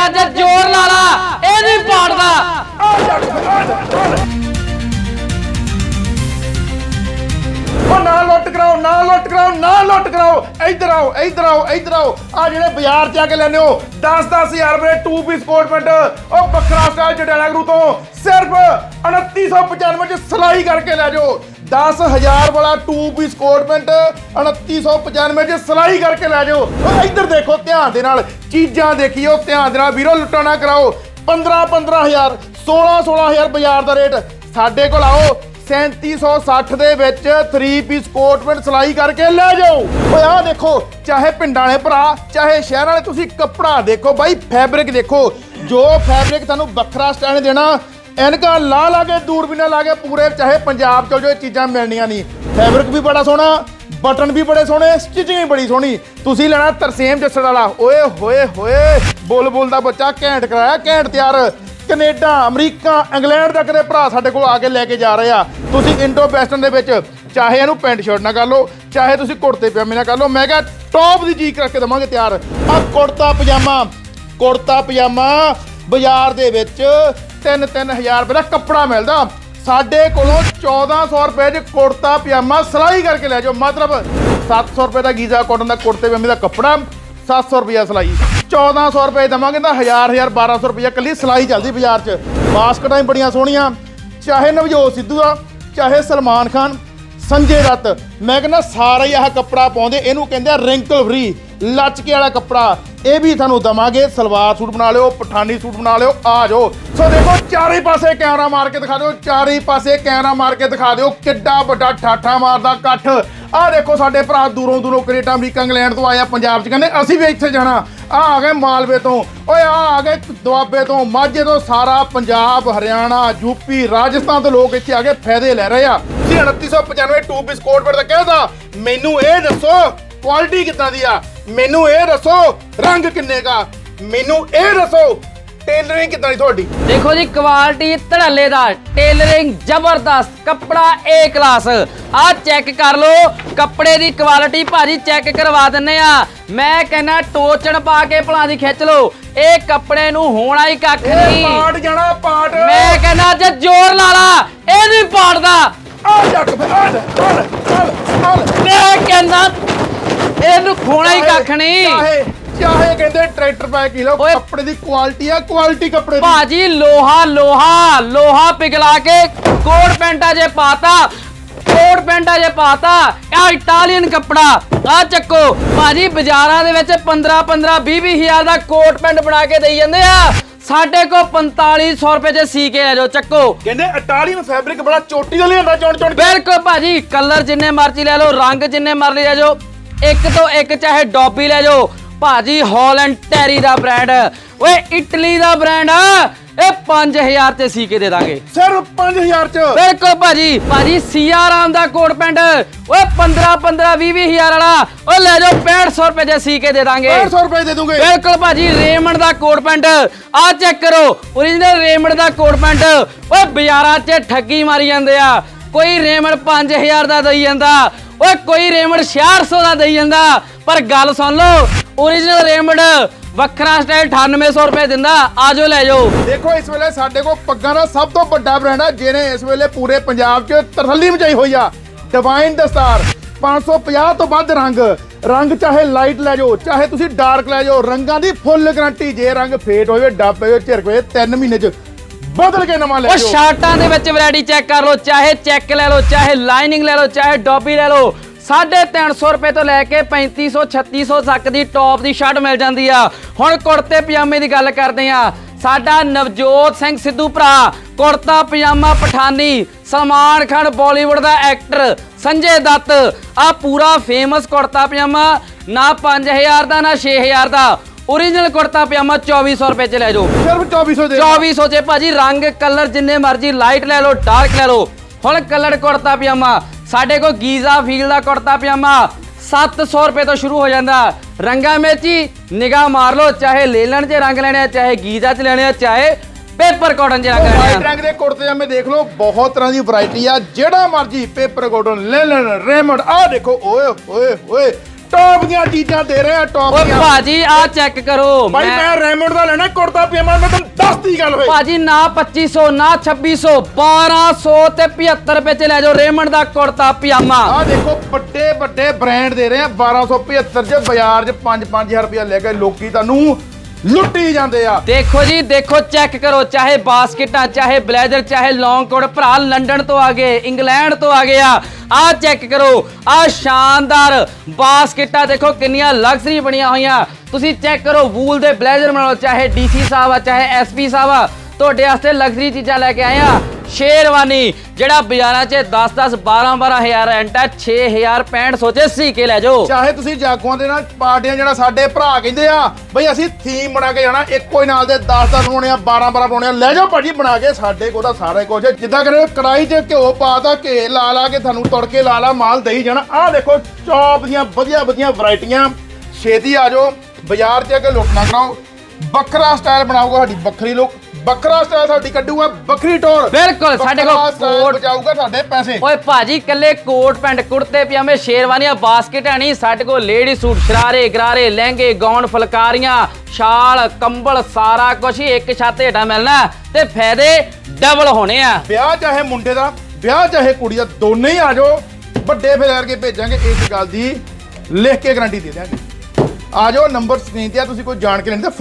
ਕਹਿੰਦਾ ਜੇ ਜ਼ੋਰ ਲਾ ਲਾ ਇਹ ਨਹੀਂ ਪਾੜਦਾ ਉਹ ਨਾ ਲੁੱਟ ਕਰਾਓ ਨਾ ਲੁੱਟ ਕਰਾਓ ਨਾ ਲੁੱਟ ਕਰਾਓ। ਇੱਧਰ ਆਓ ਇੱਧਰ ਆਓ ਇੱਧਰ ਆਓ। ਆ ਜਿਹੜੇ ਬਾਜ਼ਾਰ ਚ ਆ ਕੇ ਲੈਨੇ ਹੋ 10 10000 ਰੁਪਏ ਟੂ ਪੀਸ ਕੋਟ ਪੈਂਟ ਉਹ ਬੱਕਰਾ ਸਟਾਈਲ ਜਟਾਲਾ ਗਰੂ ਤੋਂ ਸਿਰਫ 2995 ਚ ਸਿਲਾਈ ਕਰਕੇ ਲੈ ਜਾਓ। 10000 ਵਾਲਾ 2 ਪੀਸ ਕੋਟ ਪੈਂਟ 2995 ਚ ਸਿਲਾਈ ਕਰਕੇ ਲੈ ਜਾਓ। ਉਹ ਇੱਧਰ ਦੇਖੋ, ਧਿਆਨ ਦੇ ਨਾਲ, ਚੀਜ਼ਾਂ ਦੇਖੀਓ, ਧਿਆਨ ਦੇ ਨਾਲ, ਵੀਰੋ ਲੁੱਟਾ ਨਾ ਕਰਾਓ 15 15000 16 16000 ਬਾਜ਼ਾਰ ਦਾ ਰੇਟ। ਸਾਡੇ ਕੋਲ ਆਓ 3760 ਦੇ ਵਿੱਚ 3 ਪੀਸ ਕੋਟ ਪੈਂਟ ਸਿਲਾਈ ਕਰਕੇ ਲੈ ਜਾਓ। ਓਏ, ਆਹ ਦੇਖੋ, ਚਾਹੇ ਪਿੰਡਾਂ ਵਾਲੇ ਭਰਾ, ਚਾਹੇ ਸ਼ਹਿਰ ਵਾਲੇ, ਤੁਸੀਂ ਕੱਪੜਾ ਦੇਖੋ, ਬਾਈ ਫੈਬਰਿਕ ਦੇਖੋ। ਜੋ ਫੈਬਰਿਕ ਤੁਹਾਨੂੰ ਵੱਖਰਾ ਸਟੈਂਡ ਦੇਣਾ ਐਨਕਾਂ ਲਾ ਲਾ ਕੇ ਦੂਰਬੀਨਾਂ ਲਾ ਕੇ ਪੂਰੇ ਚਾਹੇ ਪੰਜਾਬ ਚਲ ਜੋ ਇਹ ਚੀਜ਼ਾਂ ਮਿਲਣੀਆਂ ਨਹੀਂ। ਫੈਬਰਿਕ ਵੀ ਬੜਾ ਸੋਹਣਾ ਬਟਨ ਵੀ ਬੜੇ ਸੋਹਣੇ ਸਟਿਚਿੰਗ ਵੀ ਬੜੀ ਸੋਹਣੀ। ਤੁਸੀਂ ਲੈਣਾ ਤਰਸੇਮ ਜੱਸੜ ਵਾਲਾ। ਓਏ, ਹੋਏ ਹੋਏ, ਬੋਲ ਦਾ ਬੱਚਾ ਘੈਂਟ ਕਰਾਇਆ, ਘੈਂਟ ਤਿਆਰ। ਕੈਨੇਡਾ, ਅਮਰੀਕਾ, ਇੰਗਲੈਂਡ ਤੱਕ ਦੇ ਭਰਾ ਸਾਡੇ ਕੋਲ ਆ ਕੇ ਲੈ ਕੇ ਜਾ ਰਹੇ ਆ। ਤੁਸੀਂ ਇੰਡੋ ਵੈਸਟਰਨ ਦੇ ਵਿੱਚ ਚਾਹੇ ਇਹਨੂੰ ਪੈਂਟ ਸ਼ਰਟ ਨਾਲ ਕਰ ਲਓ, ਚਾਹੇ ਤੁਸੀਂ ਕੁੜਤੇ ਪਜਾਮੇ ਨਾਲ ਕਰ ਲਓ, ਮੈਂ ਕਿਹਾ ਟੌਪ ਦੀ ਚੀਜ਼ ਕਰਕੇ ਦਵਾਂਗੇ ਤਿਆਰ। ਆ ਕੁੜਤਾ ਪਜਾਮਾ ਕੁੜਤਾ ਪਜਾਮਾ ਬਾਜ਼ਾਰ ਦੇ ਵਿੱਚ 3-3000 ਰੁਪਏ ਦਾ ਕੱਪੜਾ ਮਿਲਦਾ। ਸਾਡੇ ਕੋਲੋਂ 1400 ਰੁਪਏ 'ਚ ਕੁੜਤਾ, ਪਜਾਮਾ ਸਿਲਾਈ ਕਰਕੇ ਲੈ ਜਾਓ। ਮਤਲਬ 700 ਰੁਪਏ ਦਾ ਗੀਜ਼ਾ ਕਾਟਨ ਦਾ, ਕੁੜਤੇ ਪਜਾਮੇ ਦਾ ਕੱਪੜਾ 700 ਰੁਪਿਆ ਸਿਲਾਈ। 1400 ਰੁਪਏ ਦਵਾਂਗੇ ਤਾਂ 1000 1000 1200 ਰੁਪਿਆ ਕੱਲੀ ਸਿਲਾਈ ਚੱਲਦੀ ਬਾਜ਼ਾਰ 'ਚ। ਬਾਸਕਟਾਂ ਹੀ ਬੜੀਆਂ ਸੋਹਣੀਆਂ। ਚਾਹੇ ਨਵਜੋਤ ਸਿੱਧੂ ਆ ਚਾਹੇ ਸਲਮਾਨ ਖਾਨ, ਸੰਜੇ ਦੱਤ। ਮੈਂ ਕਹਿੰਦਾ ਸਾਰਾ ਹੀ ਆਹ ਕੱਪੜਾ ਪਾਉਂਦੇ, ਇਹਨੂੰ ਕਹਿੰਦੇ ਆ ਰਿੰਕਲ ਫਰੀ ਲਚਕੇ ਵਾਲਾ ਕੱਪੜਾ। ਇਹ ਵੀ ਤੁਹਾਨੂੰ ਦਵਾਂਗੇ, ਸਲਵਾਰ ਸੂਟ ਬਣਾ ਲਿਓ, ਪਠਾਨੀ ਸੂਟ ਬਣਾ ਲਿਓ, ਆ ਜਾਓ। ਸੋ ਦੇਖੋ, ਚਾਰੇ ਪਾਸੇ ਕੈਮਰਾ ਮਾਰ ਕੇ ਦਿਖਾ ਦਿਓ, ਚਾਰੇ ਪਾਸੇ ਕੈਮਰਾ ਮਾਰ ਕੇ ਦਿਖਾ ਦਿਓ, ਕਿੱਡਾ ਵੱਡਾ ਠਾਠਾ ਮਾਰਦਾ ਇਕੱਠ। ਆਹ ਦੇਖੋ ਸਾਡੇ ਭਰਾ ਦੂਰੋਂ ਦੂਰੋਂ ਕੈਨੇਡਾ, ਅਮਰੀਕਾ, ਇੰਗਲੈਂਡ ਤੋਂ ਆਇਆ, ਪੰਜਾਬ 'ਚ। ਕਹਿੰਦੇ, ਅਸੀਂ ਵੀ ਇੱਥੇ ਜਾਣਾ। ਆ ਆ ਗਏ ਮਾਲਵੇ ਤੋਂ। ਓਏ ਆ ਆ ਗਏ ਦੁਆਬੇ ਤੋਂ, ਮਾਝੇ ਤੋਂ ਸਾਰਾ ਪੰਜਾਬ, ਹਰਿਆਣਾ, ਯੂਪੀ, ਰਾਜਸਥਾਨ ਤੋਂ ਲੋਕ ਇੱਥੇ ਆ ਕੇ ਫਾਇਦੇ ਲੈ ਰਹੇ ਆ। ਜੀ 2995 ਟੂ ਪੀਸ ਕੋਟ ਦਾ ਤਾਂ ਕਹਿੰਦਾ ਮੈਨੂੰ ਇਹ ਦੱਸੋ ਕੁਆਲਿਟੀ ਕਿੱਦਾਂ ਦੀ ਆ? ਮੈਨੂੰ ਇਹ ਦੱਸੋ ਰੰਗ ਕਿੰਨੇ ਦਾ ਮੈਨੂੰ ਇਹ ਦੱਸੋ ਟੇਲਰਿੰਗ ਕਿੱਦਾਂ ਦੀ ਤੁਹਾਡੀ? ਦੇਖੋ ਜੀ ਕੁਆਲਿਟੀ ਧੜੱਲੇਦਾਰ ਟੇਲਰਿੰਗ ਜ਼ਬਰਦਸਤ ਕੱਪੜਾ ਏ ਕਲਾਸ ਆ ਚੈੱਕ ਕਰ ਲਓ ਕੱਪੜੇ ਦੀ ਕੁਆਲਿਟੀ ਭਾਜੀ ਚੈੱਕ ਕਰਵਾ ਦਿੰਨੇ ਆ। ਮੈਂ ਕਹਿੰਨਾ ਟੋਚਣ ਪਾ ਕੇ ਭਲਾ ਦੀ ਖਿੱਚ ਲਓ। ਇਹ ਕੱਪੜੇ ਨੂੰ ਹੋਣਾ ਹੀ ਕੱਖ ਨਹੀਂ। ਪਾਟ ਜਾਣਾ ਪਾਟ ਮੈਂ ਕਹਿੰਦਾ ਜੇ ਜ਼ੋਰ ਲਾ ਲਾ ਇਹ ਨਹੀਂ ਪਾੜਦਾ। ਆ ਜੱਕ ਫੇ ਆ ਚੱਲ ਚੱਲ। ਮੈਂ ਕਹਿੰਦਾ ਇਹਨੂੰ ਖੋਣਾ ਹੀ ਕੱਖ ਨਹੀਂ। ਚਾਹੇ ਚਾਹੇ ਕਹਿੰਦੇ ਟਰੈਕਟਰ ਪੈ ਕੀ ਲਓ ਓਏ। ਕੱਪੜੇ ਦੀ ਕੁਆਲਿਟੀ ਆ ਕੁਆਲਿਟੀ ਕੱਪੜੇ ਦੀ। ਭਾਜੀ ਲੋਹਾ ਲੋਹਾ ਲੋਹਾ ਪਿਘਲਾ ਕੇ ਕੋਟ ਪੈਂਟਾ ਜੇ ਪਾਤਾ ਕੋਟ ਪੈਂਟਾ ਜੇ ਪਾਤਾ ਇਹ ਇਟਾਲੀਅਨ ਕੱਪੜਾ ਆ ਚੱਕੋ। ਭਾਜੀ ਬਾਜ਼ਾਰਾਂ ਦੇ ਵਿੱਚ 15 15 20 20 ਹਜ਼ਾਰ ਦਾ ਕੋਟ ਪੈਂਟ ਬਣਾ ਕੇ ਦੇਈ ਜਾਂਦੇ ਆ। ਸਾਡੇ ਕੋ 4500 ਰੁਪਏ ਚ ਸੀ ਕੇ ਆ ਜਾਓ ਚੱਕੋ। ਕਹਿੰਦੇ ਇਟਾਲੀਅਨ ਫੈਬਰਿਕ ਬੜਾ ਚੋਟੀ ਦਾ ਲਿਆਂਦਾ ਚੁਣ ਚੁਣ ਬਿਲਕੁਲ ਭਾਜੀ ਕਲਰ ਜਿੰਨੇ ਮਰਜ਼ੀ ਲੈ ਲਓ ਰੰਗ ਜਿੰਨੇ ਮਰਜ਼ੀ ਲੈ ਜਾਓ। ਇੱਕ ਤੋਂ ਇੱਕ ਚਾਹੇ ਡੌਬੀ ਲੈ ਜਾਓ। ਭਾਜੀ ਹਾਲੈਂਡ ਟੈਰੀ ਦਾ ਬ੍ਰਾਂਡ। ਓਏ ਇਟਲੀ ਦਾ ਬ੍ਰਾਂਡ ਆ। ਇਹ 5000 ਤੇ ਸੀ ਕੇ ਦੇ ਦਾਂਗੇ। ਸਿਰਫ 5000 ਚ। ਬਿਲਕੁਲ ਭਾਜੀ। ਭਾਜੀ ਸੀਆਰਾਮ ਦਾ ਕੋਟ ਪੈਂਟ। ਓਏ 15 15 20 20 ਹਜ਼ਾਰ ਵਾਲਾ। ਓ ਲੈ ਜਾਓ 6500 ਰੁਪਏ ਦੇ ਸੀ ਕੇ ਦੇ ਦਾਂਗੇ। 150 ਰੁਪਏ ਦੇ ਦੂੰਗੇ। ਬਿਲਕੁਲ ਭਾਜੀ ਰੇਮੰਡ ਦਾ ਕੋਟ ਪੈਂਟ। ਆ ਚੈੱਕ ਕਰੋ ਓਰੀਜਨਲ ਰੇਮੰਡ ਦਾ ਕੋਟ ਪੈਂਟ। ਓਏ ਬਾਜ਼ਾਰਾਂ 'ਚ ਠੱਗੀ ਮਾਰੀ ਜਾਂਦੇ ਆ। ਕੋਈ ਰੇਮੰਡ 5000 ਦਾ ਦੇਈ ਜਾਂਦਾ। ਓਏ ਕੋਈ ਰੇਮੰਡ 6600 ਦਾ ਦੇਈ ਜਾਂਦਾ, ਪਰ ਗੱਲ ਸੁਣ ਲਓ ਓਰੀਜਨਲ ਰੇਮੰਡ ਵੱਖਰਾ ਸਟਾਈਲ 9800 ਰੁਪਏ ਦਿੰਦਾ, ਆਜੋ ਲੈ ਜਾਓ। ਦੇਖੋ, ਇਸ ਵੇਲੇ ਸਾਡੇ ਕੋਲ ਪੱਗਾਂ ਦਾ ਸਭ ਤੋਂ ਵੱਡਾ ਬ੍ਰਾਂਡ ਆ, ਜਿਹਨੇ ਇਸ ਵੇਲੇ ਪੂਰੇ ਪੰਜਾਬ 'ਚ ਤਰਥੱਲੀ ਮਚਾਈ ਹੋਈ ਆ। ਡਿਵਾਈਨ ਦਸਤਾਰ 550 ਤੋਂ ਵੱਧ ਰੰਗ। ਰੰਗ ਚਾਹੇ ਲਾਈਟ ਲੈ ਜਾਓ, ਚਾਹੇ ਤੁਸੀਂ ਡਾਰਕ ਲੈ ਜਾਓ, ਰੰਗਾਂ ਦੀ ਫੁੱਲ ਗਾਰੰਟੀ ਜੇ ਰੰਗ ਫੇਟ ਹੋਵੇ ਡੱਬ ਹੋਵੇ ਝਿਰਕ ਹੋਵੇ 3 ਮਹੀਨੇ 'ਚ ਬਦਲ ਕੇ ਨਵਾਂ ਲੈ ਉਹ ਜਾਓ ਸ਼ਰਟਾਂ ਦੇ ਵਿੱਚ ਵੈਰਾਈਟੀ ਚੈੱਕ ਕਰ ਲਓ ਚਾਹੇ ਚੈੱਕ ਲੈ ਲਓ ਚਾਹੇ ਲਾਈਨਿੰਗ ਲੈ ਲਓ ਚਾਹੇ ਡੌਬੀ ਲੈ ਲਓ। 350 ਰੁਪਏ ਤੋਂ ਲੈ ਕੇ 3500 3600 ਤੱਕ ਦੀ ਟੌਪ ਦੀ ਸ਼ਰਟ ਮਿਲ ਜਾਂਦੀ ਆ। ਹੁਣ ਕੁੜਤੇ ਪਜਾਮੇ ਦੀ ਗੱਲ ਕਰਦੇ ਆ। ਸਾਡਾ ਨਵਜੋਤ ਸਿੰਘ ਸਿੱਧੂ ਭਰਾ ਕੁੜਤਾ ਪਜਾਮਾ ਪਠਾਨੀ ਸਲਮਾਨ ਖਾਨ ਬਾਲੀਵੁੱਡ ਦਾ ਐਕਟਰ ਸੰਜੇ ਦੱਤ। ਆ ਪੂਰਾ ਫੇਮਸ ਕੁੜਤਾ ਪਜਾਮਾ ਨਾ 5000 ਦਾ ਨਾ 6000 ਦਾ। ਓਰੀਜਨਲ ਕੁੜਤਾ ਪਜਾਮਾ 2400 ਰੁਪਏ ਚ ਲੈ ਜਾਓ। ਸਿਰਫ 2400 ਦੇ 2400 ਚ ਭਾਜੀ ਰੰਗ ਕਲਰ ਜਿੰਨੇ ਮਰਜ਼ੀ ਲਾਈਟ ਲੈ ਲਓ ਡਾਰਕ ਲੈ ਲਓ। ਹੁਣ ਕਲਰ ਕੁੜਤਾ ਪਜਾਮਾ ਸਾਡੇ ਕੋਲ ਗੀਜ਼ਾ ਫੀਲ ਦਾ ਕੁੜਤਾ ਪਜਾਮਾ 700 ਰੁਪਏ ਤੋਂ ਸ਼ੁਰੂ ਹੋ ਜਾਂਦਾ। ਰੰਗਾ ਮੇਚੀ ਨਿਗਾਹ ਮਾਰ ਲਓ ਚਾਹੇ ਲੇਲਣ 'ਚ ਰੰਗ ਲੈਣੇ ਆ ਚਾਹੇ ਗੀਜ਼ਾ 'ਚ ਲੈਣੇ ਆ ਚਾਹੇ ਪੇਪਰ ਕਾਟਨ 'ਚ ਰੰਗ ਲੈਣੇ ਵਾਈਟ ਆ ਰੰਗ ਦੇ ਕੁੜਤੇ ਜਾਮੇ ਦੇਖ ਲਓ ਬਹੁਤ ਤਰ੍ਹਾਂ ਦੀ ਵੈਰਾਈਟੀ ਆ। ਜਿਹੜਾ ਮਰਜ਼ੀ ਪੇਪਰ ਕਾਟਨ ਲੈਲਨ ਰੇਮੰਡ ਆਹ ਦੇਖੋ ਓਏ ਓਏ ਓਏ। ਟੌਪ ਦੀਆਂ ਚੀਜ਼ਾਂ ਦੇ ਰਹੇ ਆ ਟੌਪ ਓਏ ਦੀਆਂ। ਭਾਜੀ ਆ ਚੈੱਕ ਕਰੋ। ਭਾਈ ਮੈਂ ਰੈਮੰਡ ਦਾ ਲੈਣਾ ਕੁੜਤਾ ਪਜਾਮਾ ਮੈਂ ਤੁਹਾਨੂੰ ਦੱਸਦੀ ਗੱਲ ਹੋਈ। ਭਾਜੀ ਨਾ 2500 ਨਾ 2600 1200 ਤੇ 75 ਰੁਪਏ ਚ ਲੈ ਜਾਓ ਰੇਮੰਡ ਦਾ ਕੁੜਤਾ ਪਜਾਮਾ। ਆ ਦੇਖੋ ਵੱਡੇ ਵੱਡੇ ਬ੍ਰਾਂਡ ਦੇ ਰਹੇ ਆ 1275 ਚ ਬਾਜ਼ਾਰ 'ਚ 5-5000 ਰੁਪਇਆ ਲੈ ਕੇ ਲੋਕੀ ਤੁਹਾਨੂੰ ਲੁੱਟੀ ਜਾਂਦੇ ਆ। ਦੇਖੋ ਜੀ, ਦੇਖੋ ਚੈੱਕ ਕਰੋ, ਚਾਹੇ ਬਾਸਕਟਾਂ, ਚਾਹੇ ਬਲੇਜ਼ਰ, ਚਾਹੇ ਲੌਂਗ ਕੋਟ ਭਰਾ ਲੰਡਨ ਤੋਂ ਆ ਗਏ, ਇੰਗਲੈਂਡ ਤੋਂ ਆ ਗਏ ਆ। ਆ ਚੈੱਕ ਕਰੋ ਆ ਸ਼ਾਨਦਾਰ ਬਾਸਕਟਾਂ, ਦੇਖੋ ਕਿੰਨੀਆਂ ਲਗਜ਼ਰੀ ਬਣੀਆਂ ਹੋਈਆਂ। ਤੁਸੀਂ ਚੈੱਕ ਕਰੋ, ਵੂਲ ਦੇ ਬਲੇਜ਼ਰ ਬਣਾਓ ਲਓ ਚਾਹੇ ਡੀਸੀ ਸਾਹਿਬ ਆ, ਚਾਹੇ ਐਸਪੀ ਸਾਹਿਬ ਆ। ਤੁਹਾਡੇ ਵਾਸਤੇ ਲਗਜ਼ਰੀ ਚੀਜ਼ਾਂ ਲੈ ਕੇ ਆਏ ਆ। ਸ਼ੇਰਵਾਨੀ, ਜਿਹੜਾ ਬਾਜ਼ਾਰਾਂ 'ਚ 10 10 12 12 ਹਜ਼ਾਰ ਰੈਂਟ ਆ 6000 65 ਸੋਚੇ ਸੀ ਕੇ ਲੈ ਜਾਓ। ਚਾਹੇ ਤੁਸੀਂ ਜਾਗੋਆਂ ਦੇ ਨਾਲ ਪਾਰਟੀਆਂ ਜਿਹੜਾ ਸਾਡੇ ਭਰਾ ਕਹਿੰਦੇ ਆ, ਬਈ ਅਸੀਂ ਥੀਮ ਬਣਾ ਕੇ ਜਾਣਾ, ਇੱਕੋ ਹੀ ਨਾਲ ਦੇ 10 10 ਬਣਾਉਣੇ ਆ 12 12 ਬਣਾਉਣੇ ਆ, ਲੈ ਜਾਓ ਭਾਜੀ, ਬਣਾ ਕੇ ਸਾਡੇ ਕੋਲ ਤਾਂ ਸਾਰਾ ਕੁਝ ਜਿੱਦਾਂ ਕਰੇ ਕੜਾਈ 'ਚ ਘਿਓ ਪਾਤਾ ਘੇ ਲਾ ਲਾ ਕੇ ਤੁਹਾਨੂੰ ਤੜਕੇ ਲਾ ਲਾ ਮਾਲ ਦੇਈ ਜਾਣਾ। ਆਹ ਦੇਖੋ, ਚੌਪ ਦੀਆਂ ਵਧੀਆ ਵਧੀਆ ਵੈਰਾਈਟੀਆਂ। ਛੇਤੀ ਆ ਜਾਓ, ਬਾਜ਼ਾਰ 'ਚ ਆ ਕੇ ਲੁੱਟ ਨਾ ਕਰਾਓ। ਵੱਖਰਾ ਸਟਾਈਲ ਬਣਾਊਗਾ ਸਾਡੀ ਵੱਖਰੀ ਲੁੱਕ ਵੱਖਰਾ ਸਟਾਈਲ ਸਾਡੀ ਕੱਢੂਗਾ ਵੱਖਰੀ ਟੋਰ ਬਿਲਕੁਲ, ਸਾਡੇ ਕੋਲ ਕੋਟ- ਬਚਾਊਗਾ ਸਾਡੇ ਪੈਸੇ। ਓਏ ਭਾਜੀ ਕੱਲੇ ਕੋਟ ਪੈਂਟ ਕੁੜਤੇ ਪਜਾਮੇ ਸ਼ੇਰਵਾਨੀਆਂ ਬਾਸਕਟਾਂ ਨਹੀਂ। ਸਾਡੇ ਕੋਲ ਲੇਡੀ ਸੂਟ ਸ਼ਰਾਰੇ ਗਰਾਰੇ ਲਹਿੰਗੇ ਗਾਉਨ ਫੁਲਕਾਰੀਆਂ ਸ਼ਾਲ ਕੰਬਲ ਸਾਰਾ ਕੁਝ ਹੀ ਇੱਕ ਛੱਤ ਹੇਠਾਂ ਮਿਲਣਾ ਤੇ ਫਾਇਦੇ ਡਬਲ ਹੋਣੇ ਆ। ਵਿਆਹ ਚਾਹੇ ਮੁੰਡੇ ਦਾ ਵਿਆਹ ਚਾਹੇ ਕੁੜੀ ਦਾ ਦੋਨੇ ਹੀ ਆ ਜਾਓ। ਵੱਡੇ ਫਿਰ ਕਰਕੇ ਭੇਜਾਂਗੇ ਇਸ ਗੱਲ ਦੀ ਲਿਖ ਕੇ ਗਾਰੰਟੀ ਦੇ ਦਿਆਂਗੇ। ਆ ਜਾਓ ਨੰਬਰ ਸਕਰੀਨ ਤੇ ਆ ਤੁਸੀਂ ਕੋਈ ਜਾਣ ਕੇ ਲੈਣ ਤੇ